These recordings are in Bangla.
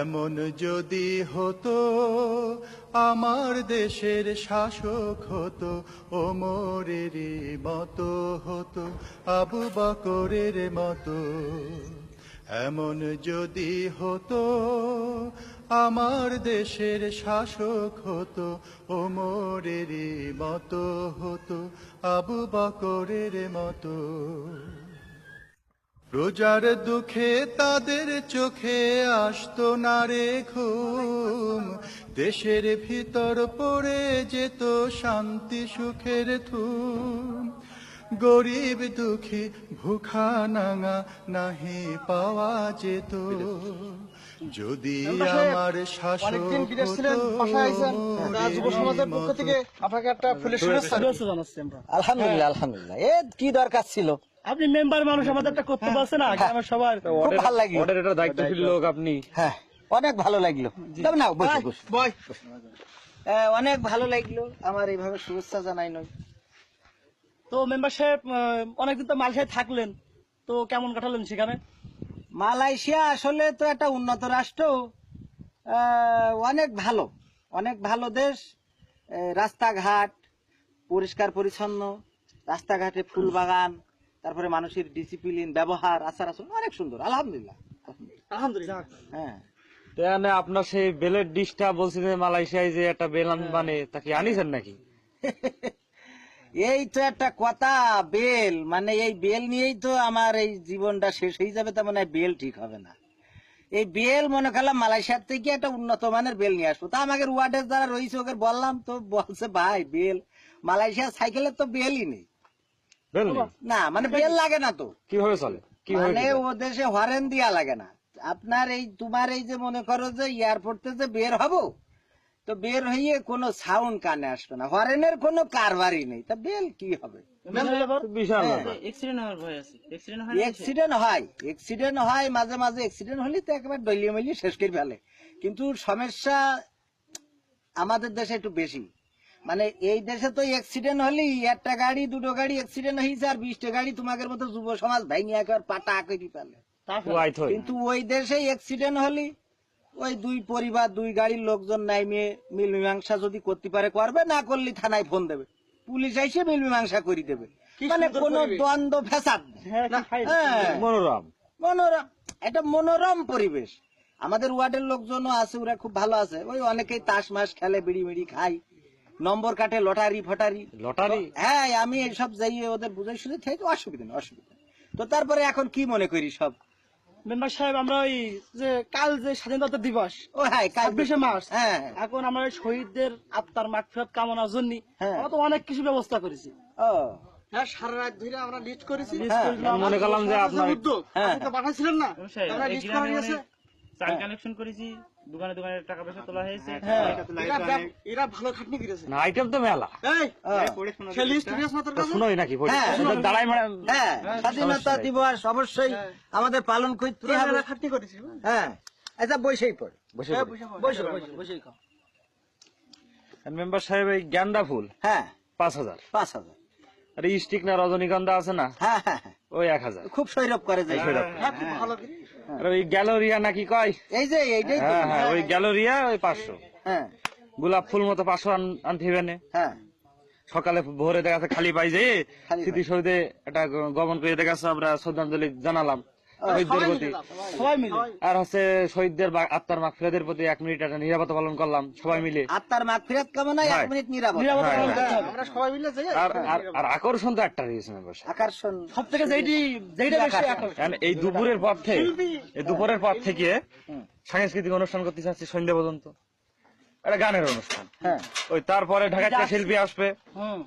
এমন যদি হতো, আমার দেশের শাসক হতো ওমরেরই মতো হতো, আবু বকরের মতো। এমন যদি হতো, আমার দেশের শাসক হতো ওমরেরই মতো হতো, আবু বকরের মতো। রোজার দুঃখে তাদের চোখে আসতো না রে ঘুম। দেশের ভিতর পড়ে যেত শান্তি সুখের থুম। গরিব দুঃখী ভুখা নাঙা নাহি পাওয়া যেত। যদি আমার শাসক আলহামদুলিল্লাহ আলহামদুলিল্লাহ। এ কি দরকার ছিল? আপনি মেম্বার মানুষ আমাদের একটা করতে পারছে না গ্রামের সবার। খুব ভালো লাগল। মডারেটর দায়িত্বশীল লোক আপনি। হ্যাঁ অনেক ভালো লাগল। তবে না বসে বসে। অনেক ভালো লাগল। আমার এইভাবে শুভেচ্ছা জানাই নয়। তো মেম্বার সাহেব অনেকদিন তো মালসায় থাকলেন। তো কেমন কাটালেন সেখানে? মালয়েশিয়া আসলে তো একটা উন্নত রাষ্ট্র। আহ, অনেক ভালো অনেক ভালো দেশ। রাস্তাঘাট পরিষ্কার পরিচ্ছন্ন রাস্তাঘাটে ফুল বাগান তারপরে মানুষের ডিসিপ্লিন ব্যবহার আচার আচরণ অনেক সুন্দর আলহামদুলিল্লাহ। আলহামদুলিল্লাহ। হ্যাঁ। তাহলে আপনার সেই বেলের ডিশটা বলছি মালয়েশিয়ায় যে একটা বেলান মানে তাকে আনিছেন নাকি? এই তো একটা কথা বেল মানে এই বেল নিয়েই তো আমার এই জীবনটা শেষ হয়ে যাবে তার মানে বেল ঠিক হবে না। এই বেল মনে করলাম মালয়েশিয়ার থেকে একটা উন্নত মানের বেল নিয়ে আসব। তা আমাকে ওয়ার্ডের যারা রয়েছে ওকে বললাম তো বলছে ভাই বেল মালয়েশিয়ার সাইকেলের তো বেলই নেই? না মানে বেল লাগে না তো। কীভাবে চলে? মানে ও দেশে হরেন দিয়া লাগে না। আপনার এই তোমার এই যে মনে করো যে এয়ারপোর্টে যে বের হব তো বের হইয়ে কোনো সাউন্ড কানে আসবে না। হরেনের কোনো কারবারই নেই। তা বেল কি হবে? বিশাল হ্যাঁ। হয়। অ্যাক্সিডেন্ট হয় মাঝে মাঝে অ্যাক্সিডেন্ট হলে তো একেবারে ডলিয়ে মিলিয়ে শেষ করে ফেলে। কিন্তু সমস্যা আমাদের দেশে একটু বেশি। মানে এই দেশে তো অ্যাক্সিডেন্ট হলেই একটা গাড়ি দুটো গাড়ি অ্যাক্সিডেন্ট হয়েছে আর বিশটা গাড়ি তোমাদের মতো যুব সমাজ ভেঙে একেবারে পাটা করে ফেলে ওয়াই কিন্তু ওই দেশে অ্যাক্সিডেন্ট হলে ওই দুই পরিবার দুই গাড়ির লোকজন নাইমে মিল মীমাংসা যদি করতে পারে করবে না করলে থানায় ফোন দেবে। পুলিশ এসে মিল মীমাংসা করে দেবে। মানে কোনো দ্বন্দ্ব ফেসাদ হ্যাঁ হ্যাঁ। মনোরম। মনোরম। এটা মনোরম পরিবেশ। আমাদের ওয়ার্ডের লোকজনও আছে ওরা খুব ভালো আছে। ওই অনেকেই তাস মাস খেলে বিড়ি মিড়ি খাই নম্বর কাটে লটারি ফটারি। লটারি? হ্যাঁ আমি এইসব যাইয়ে ওদের বুঝাই শুনে থেকে অসুবিধা নেই অসুবিধা তো তারপরে এখন কি মনে করি সব? মেম্বার সাহেব আমরা ওই যে কাল যে স্বাধীনতা দিবস ও হ্যাঁ কাল ছাব্বিশে মার্চ হ্যাঁ। এখন আমরা শহীদদের আত্মার মাগফিরাত কামনার জন্য হ্যাঁ। আমরা তো অনেক কিছু ব্যবস্থা করেছি। ও। হ্যাঁ সারা রাত ধরে আমরা লিস্ট করেছি। হ্যাঁ। মনে করলাম যে আপনার উদ্যোগ। পাঠাইছিলেন না। আমরা লিস্ট করে নিয়েছে। চাল কালেকশন করেছি। দোকানে দোকানে টাকা পয়সা তোলা হয়েছে। হ্যাঁ এরা ভালো খাটনি করেছে। না আইটেম তো মেলা। কাছে শুনোই নাকি? হ্যাঁ। দাঁড়াই মানে হ্যাঁ স্বাধীনতা দিবস অবশ্যই আমাদের পালন করতে হবে। খাটনি করেছে হ্যাঁ। আচ্ছা বসেই পড়ে। বসে পড়ি। বসে বসে বসে মেম্বার সাহেব এই গ্যান্দা ফুল হ্যাঁ। পাঁচ হাজার। পাঁচ হাজার। আর স্টিক না রজনীগন্ধা আছে না? হ্যাঁ হ্যাঁ হ্যাঁ। ওই এক হাজার। খুব সৈরভ করে যায় সৈরভ। খুব ভালো। করে ওই গ্যালোরিয়া নাকি কয়? এই যে এইটাই হ্যাঁ হ্যাঁ ওই গ্যালোরিয়া ওই পাঁচশো। হ্যাঁ। গোলাপ ফুল মতো পাঁচশো আন- আনতে হবে হ্যাঁ। সকালে ভোরে দেখা খালি পাই যে। স্মৃতি শহীদে একটা গমন করে দেখা আমরা শ্রদ্ধাঞ্জলি জানালাম। শহীদদের প্রতি আর হচ্ছে শহীদদের আত্মার মাগফিরাতের প্রতি এক মিনিট একটা নিরাপত্তা পালন করলাম সবাই মিলে। আত্মার মাগ ফিরাত এক। মিনিট নিরাপত্তা পালন করতে। হবে। আমরা সবাই মিলে যাই আর আর- আর আকর্ষণ তো একটা রয়েছে আকর্ষণ। বেশি আকর্ষণ। এই দুপুরের পর থেকে এই দুপুরের পর থেকে সাংস্কৃতিক অনুষ্ঠান করতে চাচ্ছি সন্ধ্যা পর্যন্ত। একটা গানের অনুষ্ঠান। হ্যাঁ। ওই তারপরে ঢাকা শিল্পী আসবে। হুম।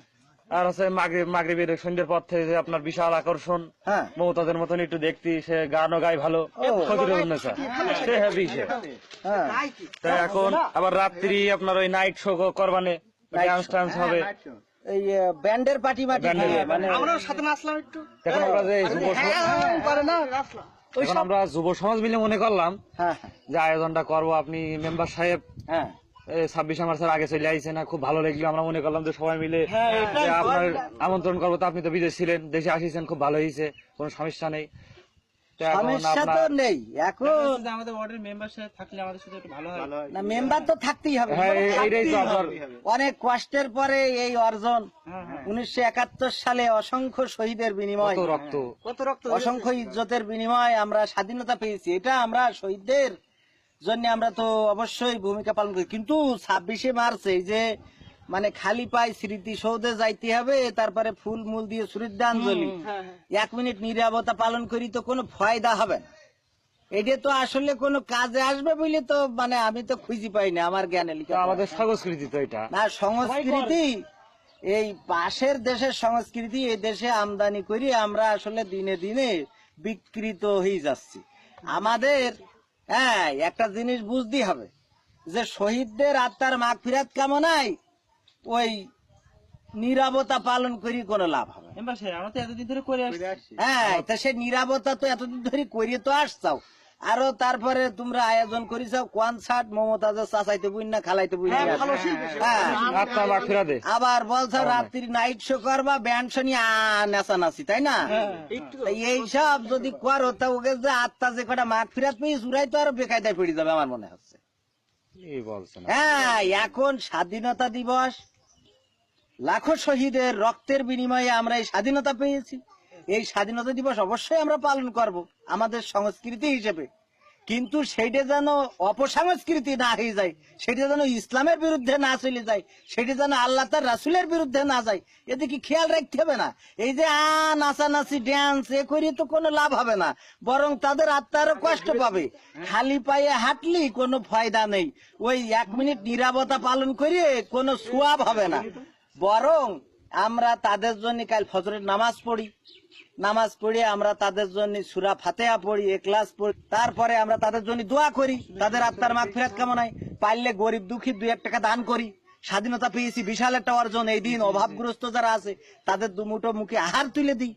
আর হচ্ছে মাগরিব মাগরিবের সন্ধ্যের পর থেকে আপনার বিশাল আকর্ষণ। হ্যাঁ। মমতাদের মতন একটু দেখতি সে গানও গায় ভালো। ফকিরুল সে হ্যাপি সে। হ্যাঁ এখন আবার রাত্রি আপনার ওই নাইট শো করবানে। ডান্স টান্স হবে। এই ব্যান্ডের পার্টি মাটি মানে আমরাও সাথে নাচলাম একটু। এখন আমরা যে যুব সমাজ- হ্যাঁ, পারে না নাচলাম। আমরা যুব সমাজ মিলে মনে করলাম হ্যাঁ হ্যাঁ, যে আয়োজনটা করব আপনি মেম্বার সাহেব। হ্যাঁ। ছাব্বিশে মার্চের আগে চলে আইছে না খুব ভালো লাগল। আমরা মনে করলাম যে সবাই মিলে হ্যাঁ, আপনার আমন্ত্রণ করব। তো আপনি তো বিদেশ ছিলেন দেশে আসিছেন খুব ভালো হয়েছে কোনো সমস্যা নেই। সমস্যা তো নেই এখন আমাদের ওয়ার্ডের মেম্বার সাহেব থাকলে আমাদের সাথে একটু ভালো হয়। না মেম্বার তো থাকতেই হবে এই- এইটাই তো আপনার অনেক কষ্টের পরে এই অর্জন। হ্যাঁ হ্যাঁ। উনিশশো একাত্তর সালে অসংখ্য শহীদের বিনিময়। কত রক্ত। অসংখ্য ইজ্জতের বিনিময় আমরা স্বাধীনতা পেয়েছি। এটা আমরা শহীদদের জন্য আমরা তো অবশ্যই ভূমিকা পালন করি। কিন্তু ছাব্বিশে মার্চ এই যে মানে খালি পায়ে স্মৃতিসৌধে যাইতে হবে তারপরে ফুল মূল দিয়ে শ্রদ্ধাঞ্জলি হ্যাঁ হ্যাঁ। এক মিনিট নিরাপত্তা পালন করি তো কোনো ফায়দা হবে না। এটা তো আসলে কোনো কাজে আসবে বলে তো মানে আমি তো খুঁজি পাই না আমার জ্ঞানে আমাদের সংস্কৃতি তো এটা। না সংস্কৃতি এই পাশের দেশের সংস্কৃতি এই দেশে আমদানি করি আমরা আসলে দিনে দিনে বিকৃত হয়ে যাচ্ছি। আমাদের হ্যাঁ একটা জিনিস বুঝতে হবে। যে শহীদদের আত্মার মাগ ফিরাত কামনায় ওই নিরাপত্তা পালন করি কোনো লাভ হবে আমরা তো এতদিন ধরে করে হ্যাঁ তা সে নিরাপত্তা তো এতদিন ধরে করিয়ে তো আসছাও। আরও তারপরে তোমরা আয়োজন করিছাও কনসার্ট মমতাজের চাচাইতে বুঝ না খালাইতে বুঝ হ্যাঁ ফেরা দে। আবার বলছো রাত্রি নাইট শো করবা ব্যান্ড শো নিয়ে নাচানাচি তাই না? তা এইসব যদি করো তা ওকে যে আত্মা যে কটা মাঠ ফিরাত পেয়ে চুরাই তো আরও বেকায়দায় পড়ে যাবে আমার মনে হচ্ছে। হ্যাঁ এখন স্বাধীনতা দিবস। লাখো শহীদের রক্তের বিনিময়ে আমরা এই স্বাধীনতা পেয়েছি। এই স্বাধীনতা দিবস অবশ্যই আমরা পালন করব, আমাদের সংস্কৃতি হিসেবে। কিন্তু সেইটা যেন অপসংস্কৃতি না হয়ে যায় সেটা যেন ইসলামের বিরুদ্ধে না চলে যায় সেটা যেন আল্লাহ তার রাসুলের বিরুদ্ধে না যায় এদিকে খেয়াল রাখতে হবে না? এই যে আ, নাচানাচি ড্যান্স এ করি তো কোনো লাভ হবে না, বরং তাদের আত্মারও কষ্ট পাবে। খালি পায়ে হাঁটলি কোনো ফায়দা নেই, ওই এক মিনিট নিরাপত্তা পালন করিয়ে কোনো সোয়াব হবে না। বরং আমরা তাদের জন্য কাল ফজরের নামাজ পড়ি। নামাজ পড়ে আমরা তাদের জন্য সুরা ফাতেহা পড়ি এক্লাস পড়ি। তারপরে আমরা তাদের জন্য দোয়া করি। তাদের আত্মার মাগ ফেরাত কামনায় পারলে গরিব দুঃখী দুই এক টাকা দান করি। স্বাধীনতা পেয়েছি, বিশাল একটা অর্জন। এই দিন অভাবগ্রস্ত যারা আছে, তাদের দুমুটো মুখে আহার তুলে দিই।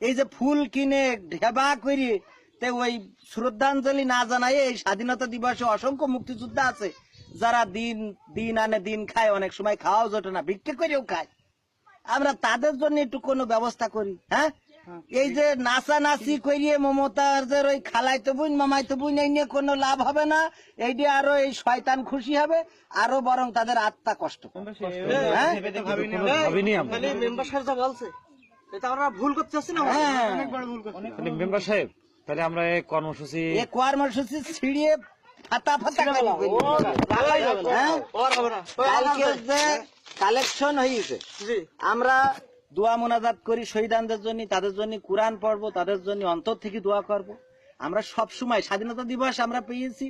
এই যে ফুল কিনে ঢেবা করিয়ে তে ওই শ্রদ্ধাঞ্জলি না জানাই এই স্বাধীনতা দিবসে অসংখ্য মুক্তিযোদ্ধা আছে, যারা দিন দিন আনে, দিন খায়, অনেক সময় খাওয়াও জোটে না, ভিক্ষে করেও খায়। আমরা তাদের জন্য একটু কোনো ব্যবস্থা করি হ্যাঁ? এই যে নাচা নাচি করিয়ে মমতার যে ওই খালাইতে বুন মামাইতে বুন এই নিয়ে কোনো লাভ হবে না। এইটি আরও এই শয়তান খুশি হবে আরও বরং তাদের আত্মা কষ্ট পাবে। ভাবিনি আমরা। খালি মেম্বার সাহেব যা বলছে এটা আমরা ভুল করতে না? তাহলে আমরা কর্মসূচি কর্মসূচি ছিড়িয়ে ফাতা ফাতা কালেকশন হয়েছে আমরা দোয়া মোনাজাত করি শহীদানদের জন্য তাদের জন্য কোরআন পড়ব তাদের জন্য অন্তর থেকে দোয়া করব। আমরা সব সময় স্বাধীনতা দিবস আমরা পেয়েছি।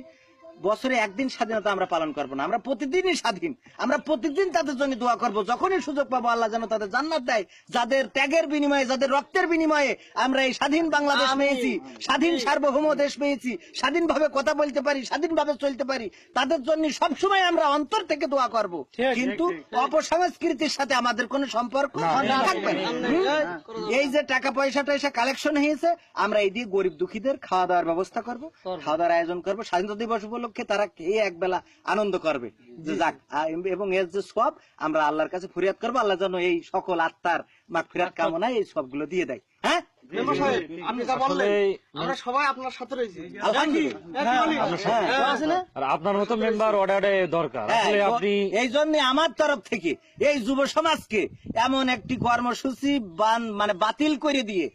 বছরে একদিন স্বাধীনতা আমরা পালন করব না। আমরা প্রতিদিনই স্বাধীন। আমরা প্রতিদিন তাদের জন্য দোয়া করব। যখনই সুযোগ পাবো আল্লাহ যেন তাদের জান্নাত দেয়। যাদের ত্যাগের বিনিময়ে যাদের রক্তের বিনিময়ে আমরা এই স্বাধীন বাংলাদেশ পেয়েছি স্বাধীন সার্বভৌম দেশ পেয়েছি স্বাধীনভাবে কথা বলতে পারি স্বাধীনভাবে চলতে পারি তাদের জন্য সবসময় আমরা অন্তর থেকে দোয়া করব। কিন্তু অপসংস্কৃতির সাথে আমাদের কোনো সম্পর্ক থাকবে না। এই যে টাকা পয়সা টয়সা কালেকশন হয়েছে আমরা এই দিয়ে গরিব দুঃখীদের খাওয়া দাওয়ার ব্যবস্থা করব খাওয়া দাওয়ার আয়োজন করব স্বাধীনতা দিবস উপলক্ষে তারা খেয়ে এক বেলা আনন্দ করবে। যে যাক এবং এর যে সব আমরা আল্লাহর কাছে ফরিয়াদ করব আল্লাহ যেন এই সকল আত্মার মাগ ফিরাত কামনায় এই সবগুলো দিয়ে দেয়। হ্যাঁ? মেম্বার সাহেব আপনি যা বললেন আসলে আমরা সবাই আপনার সাথে রয়েছি। আলহামদুলিল্লাহ। হ্যাঁ আছে না? আর আপনার মতো মেম্বার অর্ডারে দরকার। আসলে তো আপনি এই জন্য আমার তরফ থেকে এই যুব সমাজকে এমন একটি কর্মসূচি বান- মানে বাতিল করে দিয়ে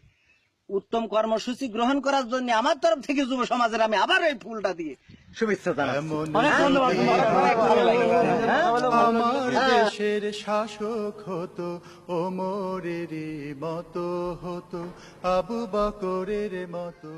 উত্তম কর্মসূচি গ্রহণ করার জন্য আমার তরফ থেকে যুব সমাজের আমি আবার এই ফুলটা দিয়ে শুভেচ্ছা হ্যাঁ? দেশের শাসক হতো ওমরেরই মতো হতো আবু বকরের মতো।